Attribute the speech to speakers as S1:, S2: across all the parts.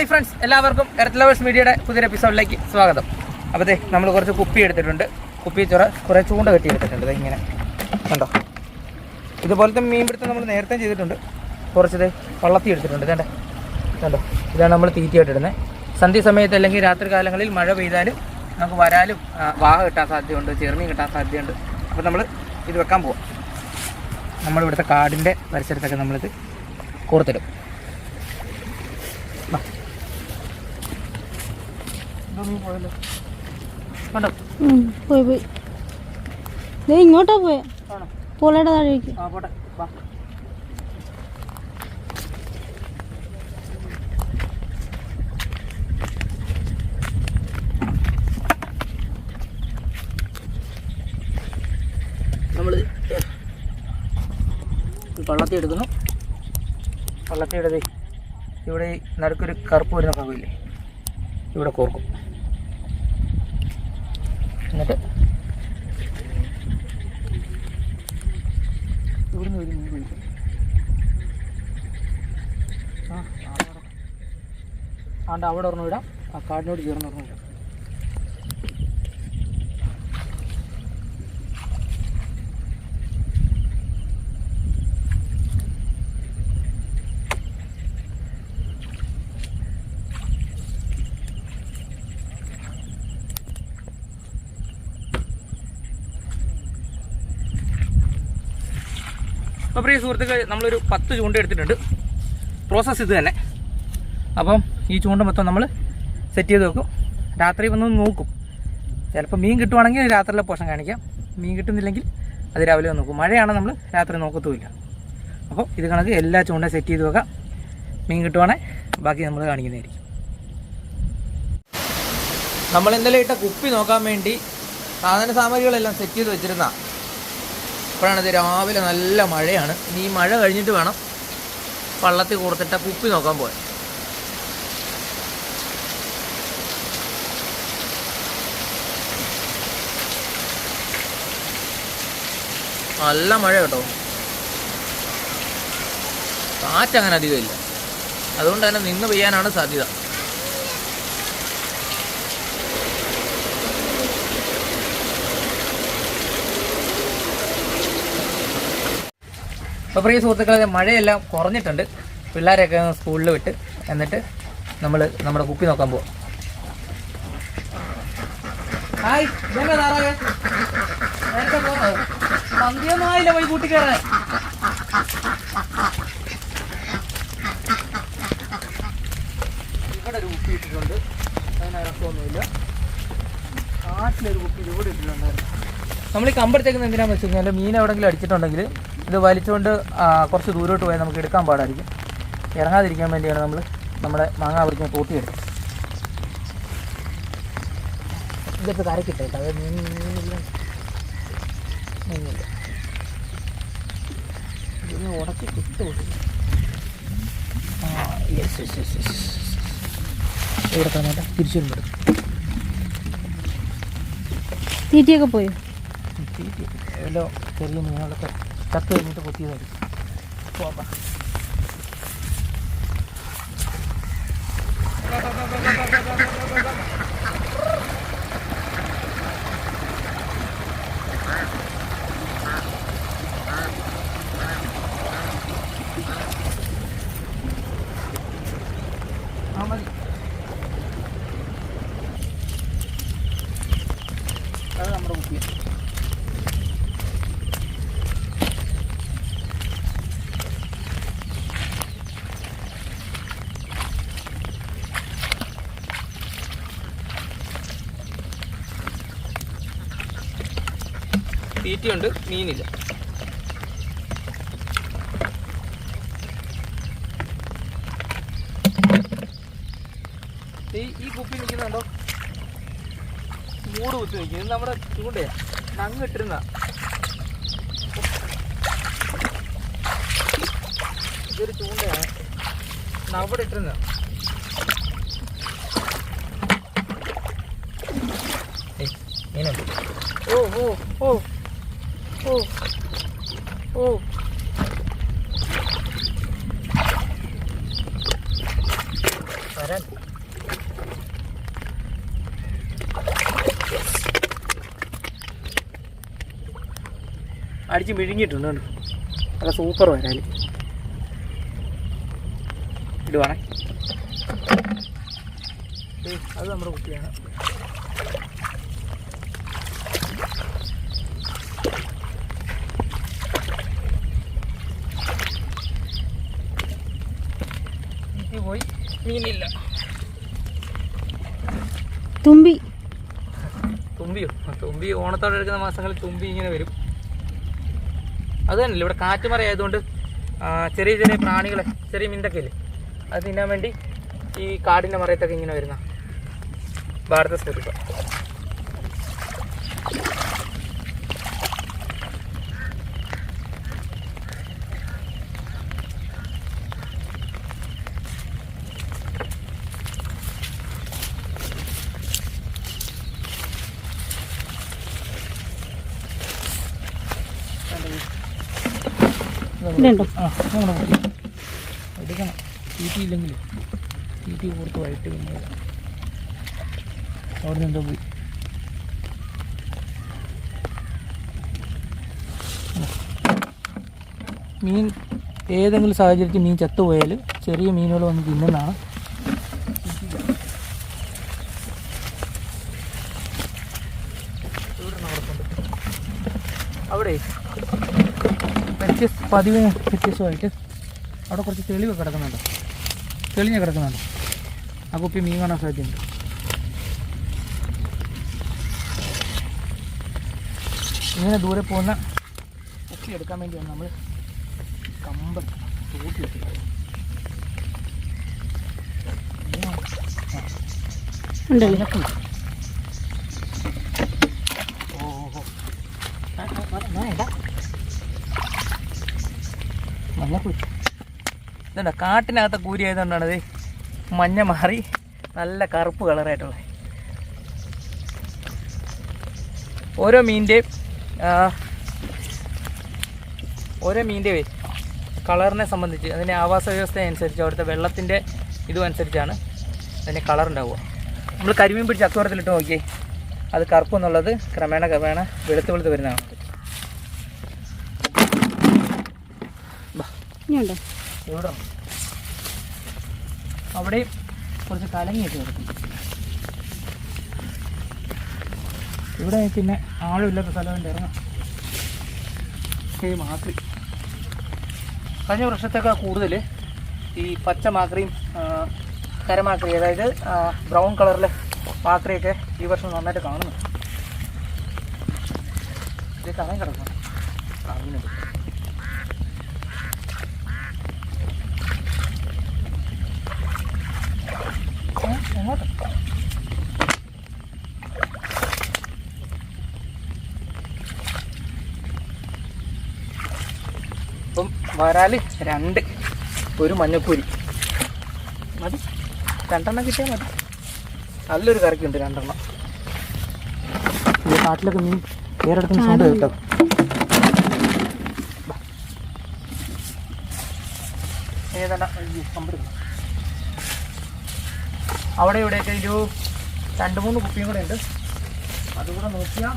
S1: Hi friends എല്ലാവർക്കും earth lovers മീഡിയയുടെ പുതിയൊരു എപ്പിസോഡിലേക്ക് സ്വാഗതം. അപ്പോൾ ദേ നമ്മൾ കുറച്ച് കുപ്പി എടുത്തിട്ടുണ്ട്. കുപ്പി ചുറ കുറേ ചൂണ്ട കെട്ടി എടുത്തിട്ടുണ്ട്. ഇങ്ങനെ. കണ്ടോ? ഇതുപോലത്തെ മീൻപിടുത്തം നമ്മൾ നേരത്തെ ചെയ്തിട്ടുണ്ട്. കുറച്ച് ദേ വള്ളത്തി എടുത്തിട്ടുണ്ട്. ഇതേണ്ട. കണ്ടോ? ഇതാണ് നമ്മൾ തീറ്റയായിട്ട് ഇടുന്നത്. സന്ധ്യ സമയത്ത് അല്ലെങ്കിൽ രാത്രി കാലങ്ങളിൽ മഴ പെയ്താലും നമുക്ക് വരാലും വാഹ കിട്ടാൻ സാധ്യതയുണ്ട് ചെറുമീൻ കിട്ടാൻ സാധ്യതയുണ്ട്. അപ്പോൾ നമ്മൾ ഇത് വെക്കാൻ പോവാം. നമ്മളിവിടുത്തെ കാടിന്റെ പരിസരത്തൊക്കെ നമ്മളിത് കോർത്തിടും.
S2: പോയി പോയി. ദേ ഇങ്ങോട്ടാ പോയെ. പോളയുടെ താഴേക്ക്.
S1: നമ്മൾ വള്ളത്തി എടുക്കുന്നു. പള്ളത്തി എടുത്ത് ഇവിടെ നടക്കൊരു നടുക്കൊരു കറുപ്പ് വരുന്ന ഭാഗമില്ലേ? ഇവിടെ കോർക്കും. എന്നിട്ട് ആ ആണ്ട് അവിടെ ഒരെണ്ണം ഇടാം. ആ കാടിനോട് ചേർന്ന് ഒരെണ്ണം ഇടാം. അപ്പോൾ പ്രിയ സുഹൃത്തുക്കൾ നമ്മളൊരു പത്ത് ചൂണ്ട എടുത്തിട്ടുണ്ട്. പ്രോസസ്സ് ഇത് തന്നെ. അപ്പം ഈ ചൂണ്ട മൊത്തം നമ്മൾ സെറ്റ് ചെയ്ത് വെക്കും. രാത്രി വന്ന് നോക്കും. ചിലപ്പോൾ മീൻ കിട്ടുവാണെങ്കിൽ രാത്രിയിലെ പോഷൻ കാണിക്കാം. മീൻ കിട്ടുന്നില്ലെങ്കിൽ അത് രാവിലെ നോക്കും. മഴയാണ് നമ്മൾ രാത്രി നോക്കത്തുമില്ല. അപ്പോൾ ഇത് കണക്ക് എല്ലാ ചൂണ്ട സെറ്റ് ചെയ്ത് വെക്കാം. മീൻ കിട്ടുവാണെങ്കിൽ ബാക്കി നമ്മൾ കാണിക്കുന്നതായിരിക്കും. നമ്മൾ ഇന്നലെ ഇട്ട കുപ്പി നോക്കാൻ വേണ്ടി സാധന സാമഗ്രികളെല്ലാം സെറ്റ് ചെയ്ത് വെച്ചിരുന്ന അപ്പോഴാണ് ഇത് രാവിലെ നല്ല മഴയാണ്. ഇനി ഈ മഴ കഴിഞ്ഞിട്ട് വേണം വള്ളത്തിൽ കൊടുത്തിട്ട കുപ്പി നോക്കാൻ പോയത് നല്ല മഴ കേട്ടോ. കാറ്റങ്ങനെ അധികമില്ല. അതുകൊണ്ട് തന്നെ നിന്ന് പെയ്യാനാണ് സാധ്യത. അപ്പോൾ പ്രിയ സുഹൃത്തുക്കളെ മഴയെല്ലാം കുറഞ്ഞിട്ടുണ്ട്. പിള്ളേരെയൊക്കെ സ്കൂളിൽ വിട്ട് എന്നിട്ട് നമ്മൾ നമ്മുടെ കുപ്പി നോക്കാൻ പോവാം. ഹായ് ഇതെന്താ താറാവേ നേരത്തെ പോന്നോ? സന്ധ്യൊന്നും ആയില്ല പോയി കൂട്ടി കയറാൻ ഇവിടെ ഒരു കുപ്പി ഇട്ടിട്ടുണ്ട്. അതിനകത്തൊന്നുമില്ല കാട്ടിലൊരു കുപ്പി ഇവിടെ ഇട്ടിട്ടുണ്ടായിരുന്നു. നമ്മൾ ഈ കമ്പെടുത്തേക്കുന്നത് എന്തിനാണെന്ന് വെച്ച് കഴിഞ്ഞാൽ മീൻ എവിടെങ്കിലും അടിച്ചിട്ടുണ്ടെങ്കിൽ ഇത് വലിച്ചുകൊണ്ട് കുറച്ച് ദൂരോട്ട് പോയാൽ നമുക്ക് എടുക്കാൻ പാടായിരിക്കും. ഇറങ്ങാതിരിക്കാൻ വേണ്ടിയാണ് നമ്മൾ നമ്മുടെ മാങ്ങ പറിക്കുന്ന കൂട്ടിയെടുക്കുക ഇതൊക്കെ കരക്കിട്ടേട്ടോ അത് മീനില്ല ഉടക്കി കിട്ടും ആ യെസ് യെസ് യെസ് യെസ് ഇവിടെ തന്നെ തിരിച്ചു വരുമ്പോൾ
S2: തീറ്റിയൊക്കെ പോയോ?
S1: വല്ലോ ചെറിയ മീനുകളൊക്കെ ചത്ത് കഴിഞ്ഞിട്ട് കൊത്തിയതായിരിക്കും. പോകാം തീറ്റയുണ്ട് മീനില്ല. ഈ ഈ കുപ്പി നിൽക്കുന്നുണ്ടോ മൂട് കുത്തി നിൽക്കും ഇത് നമ്മുടെ ചൂണ്ടയാ. അങ്ങ് ഇട്ടിരുന്ന. ഇതൊരു ചൂണ്ടയാണ് അവിടെ ഇട്ടിരുന്ന. ഓ ഓ ഓ. ഓ. ഓ. വരാൻ അടിച്ച് മിഴുങ്ങിയിട്ടുണ്ട് കേട്ടോ നല്ല സൂപ്പർ വരാൻ. ഇടുവാണേ. അത് നമ്മുടെ കുട്ടിയാണ്. മീനില്ല.
S2: തുമ്പി.
S1: തുമ്പിയോ? തുമ്പി ഓണത്തോടെ എടുക്കുന്ന മാസങ്ങളിൽ തുമ്പി ഇങ്ങനെ വരും. അത് തന്നെയല്ലേ ഇവിടെ കാറ്റുമറ ആയതുകൊണ്ട് ചെറിയ ചെറിയ പ്രാണികളെ ചെറിയ മിന്തൊക്കെ ഇല്ലേ അത് തിന്നാൻ വേണ്ടി ഈ കാടിന്റെ മറയത്തൊക്കെ ഇങ്ങനെ വരുന്ന. ഭാരത സ്വരൂപ എടുക്കണം. തീറ്റി ഇല്ലെങ്കിൽ തീറ്റി കൊടുത്ത് പിന്നെ ഇടാം. അവിടെ നിന്ന് എന്തോ പോയി. മീൻ ഏതെങ്കിലും സാഹചര്യത്തിൽ മീൻ ചത്തുപോയാൽ ചെറിയ മീനുകൾ വന്ന് തിന്നുന്നതാണ്. അവിടെ വ്യത്യസ്ത പതിവ് വ്യത്യസ്തമായിട്ട് അവിടെ കുറച്ച് തെളിവ് കിടക്കുന്നുണ്ട് തെളിഞ്ഞ് കിടക്കുന്നുണ്ട് ആ കുപ്പി മീൻ കാണാൻ സാധ്യതയുണ്ട് ഇങ്ങനെ ദൂരെ പോകുന്ന കുപ്പി എടുക്കാൻ വേണ്ടിയാണ് നമ്മൾ കമ്പം തൂക്കി വെച്ചത്. ഓ ഓ, ഓ. ഇടാം. നല്ല കുരി. ഇതുണ്ട് കാട്ടിനകത്തെ കൂരി ആയതുകൊണ്ടാണ് ഇത് മഞ്ഞ മാറി നല്ല കറുപ്പ് കളറായിട്ടുള്ളത്. ഓരോ മീനിന്റെയും ഓരോ മീനിന്റെയും കളറിനെ സംബന്ധിച്ച് അതിന്റെ ആവാസ വ്യവസ്ഥ അനുസരിച്ച് അവിടുത്തെ വെള്ളത്തിന്റെ ഇതും അനുസരിച്ചാണ് അതിന്റെ കളർ ഉണ്ടാവുക. നമ്മൾ കരിമീൻ പിടിച്ച് അക്വറത്തിലിട്ട് നോക്കിയേ അത് കറുപ്പ് എന്നുള്ളത് ക്രമേണ ക്രമേണ വെളുത്ത് വെളുത്ത് വരുന്നതാണ്. അവിടെ കുറച്ച് കലങ്ങിയൊക്കെ കിടക്കും. ഇവിടെ പിന്നെ ആഴമില്ലാത്ത സ്ഥലം ഇറങ്ങാം. ഈ മാക്രി. കഴിഞ്ഞ വർഷത്തേക്കാൾ കൂടുതൽ ഈ പച്ച മാക്രിയും കരമാക്രി അതായത് ബ്രൗൺ കളറിലെ മാക്രിയൊക്കെ ഈ വർഷം നന്നായിട്ട് കാണുന്നു. ഇത് കറങ്ങി കറങ്ങുന്നുണ്ട്. ഏ, എങ്ങോട്ട് ഇപ്പം വരാൽ രണ്ട്. ഒരു മഞ്ഞപ്പൂരി. മതി. രണ്ടെണ്ണം കിട്ടിയാൽ മതി. നല്ലൊരു കറിക്കുണ്ട് രണ്ടെണ്ണം. ഈ കാട്ടിലൊക്കെ മീൻ വേറെ എടുക്കുന്ന സൗണ്ട് കേട്ടോ. ഏതാണ്ട് കമ്പെടുക്കണം. അവിടെ ഇവിടെയൊക്കെ ഒരു രണ്ട് മൂന്ന് കുപ്പിയും കൂടെ ഉണ്ട്. അതുകൂടെ നോക്കിയാൽ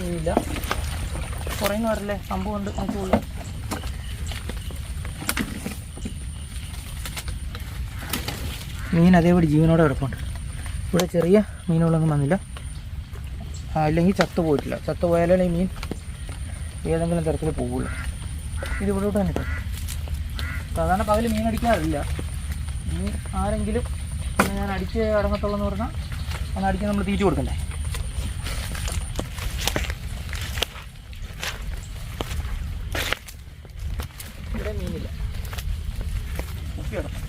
S1: മീനില്ല കുറേ വരില്ലേ? സംഭവം ഉണ്ട് നമുക്കുള്ള മീൻ അതേപടി ജീവനോടെ കിടപ്പുണ്ട്. ഇവിടെ ചെറിയ മീനുകളൊന്നും വന്നില്ല. അല്ലെങ്കിൽ ചത്തു പോയിട്ടില്ല. ചത്തു പോയാലേ മീൻ ഏതെങ്കിലും തരത്തിൽ പോവുള്ളൂ. ഇത് ഇവിടോട്ട് തന്നെ ഇട്ടു സാധാരണ പകൽ മീൻ അടിക്കാറില്ല. മീൻ ആരെങ്കിലും ഞാൻ അടിച്ച് അടങ്ങത്തുള്ളൂ പറഞ്ഞാൽ അന്ന് അടിക്കാൻ നമ്മൾ തീറ്റി കൊടുക്കണ്ടേ ഇവിടെ മീനില്ല കുപ്പി കിടക്കും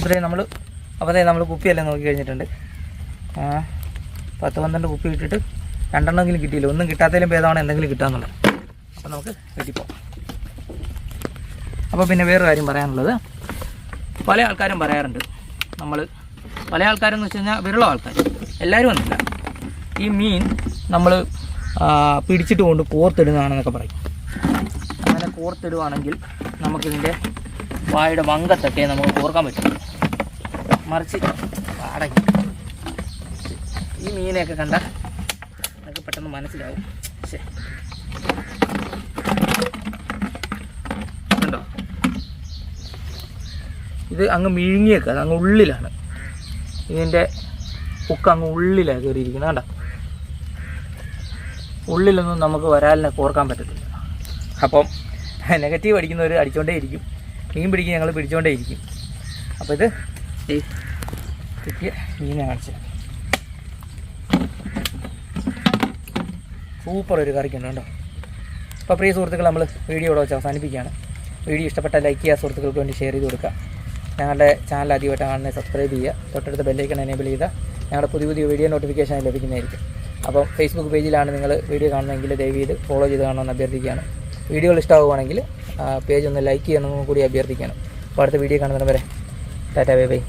S1: അപ്പോഴേ നമ്മൾ അപ്പോഴേ നമ്മൾ കുപ്പിയെല്ലാം നോക്കി കഴിഞ്ഞിട്ടുണ്ട്. പത്ത് പന്ത്രണ്ട് കുപ്പി ഇട്ടിട്ട് രണ്ടെണ്ണമെങ്കിലും കിട്ടിയില്ല. ഒന്നും കിട്ടാത്തതിലും ഭേദമാണ് എന്തെങ്കിലും കിട്ടാന്നുള്ളത്. അപ്പോൾ നമുക്ക് വീട്ടിൽ അപ്പോൾ പിന്നെ വേറൊരു കാര്യം പറയാനുള്ളത്. പല ആൾക്കാരും പറയാറുണ്ട്. നമ്മൾ പല ആൾക്കാരെന്ന് വെച്ച് കഴിഞ്ഞാൽ വിരള ആൾക്കാർ എല്ലാവരും ഒന്നുമില്ല. ഈ മീൻ നമ്മൾ പിടിച്ചിട്ട് കൊണ്ട് കോർത്തിടുന്നതാണെന്നൊക്കെ പറയും. അങ്ങനെ കോർത്തിടുവാണെങ്കിൽ നമുക്കിതിന്റെ വായുടെ വങ്കത്തൊക്കെ നമുക്ക് കോർക്കാൻ പറ്റും. മറിച്ച് അടങ്ങി ഈ മീനെയൊക്കെ കണ്ട നമുക്ക് പെട്ടെന്ന് മനസ്സിലാവും. ശരി ഇത് അങ്ങ് മിഴുങ്ങിയേക്കുക അത് അങ്ങ് ഉള്ളിലാണ്. ഇതിന്റെ ഉക്ക് അങ്ങ് ഉള്ളിലാണ് കയറിയിരിക്കുന്നത്. കണ്ടോ? ഉള്ളിലൊന്നും നമുക്ക് വരാലിനെ കോർക്കാൻ പറ്റത്തില്ല. അപ്പം നെഗറ്റീവ് അടിക്കുന്നവർ അടിച്ചുകൊണ്ടേ ഇരിക്കും. മീൻ പിടിക്കും ഞങ്ങൾ പിടിച്ചുകൊണ്ടേ ഇരിക്കും. അപ്പോൾ ഇത് കിട്ടിയ മീനെ കാണിച്ചത് സൂപ്പർ ഒരു കറിക്കുണ്ട് കേട്ടോ അപ്പോൾ പ്രിയ സുഹൃത്തുക്കൾ നമ്മൾ വീഡിയോ ഇവിടെ വെച്ച് അവസാനിപ്പിക്കുകയാണ്. വീഡിയോ ഇഷ്ടപ്പെട്ട ലൈക്ക് ചെയ്യുക സുഹൃത്തുക്കൾക്ക് വേണ്ടി ഷെയർ ചെയ്ത് കൊടുക്കുക. ഞങ്ങളുടെ ചാനൽ ആദ്യമായിട്ട് കാണുന്നത് സബ്സ്ക്രൈബ് ചെയ്യുക. തൊട്ടടുത്ത ബെല്ലൈക്കൺ എനേബിൾ ചെയ്താൽ ഞങ്ങളുടെ പുതിയ പുതിയ വീഡിയോ നോട്ടിഫിക്കേഷൻ ലഭിക്കുന്നതായിരിക്കും. അപ്പോൾ ഫേസ്ബുക്ക് പേജിലാണ് നിങ്ങൾ വീഡിയോ കാണുന്നതെങ്കിൽ ദയവ് ചെയ്ത് ഫോളോ ചെയ്ത് കാണണമെന്ന് അഭ്യർത്ഥിക്കുകയാണ്. വീഡിയോകൾ ഇഷ്ടമാവുകയാണെങ്കിൽ പേജ് ഒന്ന് ലൈക്ക് ചെയ്യണമെന്നും കൂടി അഭ്യർത്ഥിക്കുകയാണ്. അപ്പോൾ അടുത്ത വീഡിയോ കാണുന്നതിന് വരെ ടാറ്റാ ബൈ ബൈ.